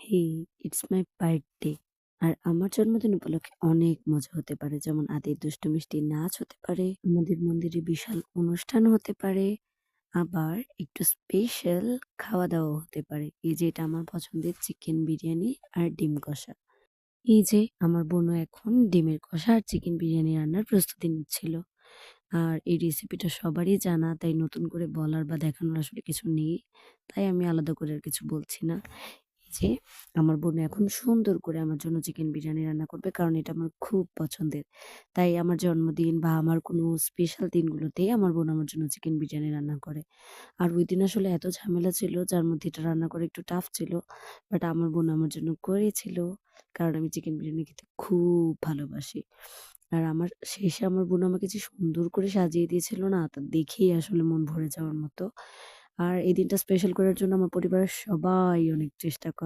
Hey it's my birthday আর আমার জন্মদিন উপলক্ষে অনেক মজা হতে পারে। যেমন আদির দুষ্টু মিষ্টি নাচ হতে পারে, আমাদের মন্দিরে বিশাল অনুষ্ঠান হতে পারে, আবার একটু স্পেশাল খাওয়া দাওয়া হতে পারে। এই যে, এটা আমার পছন্দের চিকেন বিরিয়ানি আর ডিম কষা। এই যে, আমার বোনও এখন ডিমের কষা আর চিকেন বিরিয়ানি রান্নার প্রস্তুতি নিচ্ছিল। আর এই রেসিপিটা সবারই জানা, তাই নতুন করে বলার বা দেখানোর আসলে কিছু নেই। তাই আমি আলাদা করে আর কিছু বলছি না। যে আমার বোন এখন সুন্দর করে আমার জন্য চিকেন বিরিয়ানি রান্না করবে কারণ এটা আমার খুব পছন্দের। তাই আমার জন্মদিন বা আমার কোনো স্পেশাল দিনগুলোতেই আমার বোন আমার জন্য চিকেন বিরিয়ানি রান্না করে। আর ওই দিন আসলে এত ঝামেলা ছিল, যার মধ্যে এটা রান্না করা একটু টাফ ছিল বাট আমার বোন আমার জন্য করেছিল কারণ আমি চিকেন বিরিয়ানি খেতে খুব ভালোবাসি। আর আমার শেষে আমার বোন আমাকে যে সুন্দর করে সাজিয়ে দিয়েছিল না, তা দেখেই আসলে মন ভরে যাওয়ার মতো। আর এই দিনটা স্পেশাল করার জন্য আমার পরিবারের সবাই অনেক চেষ্টা করে।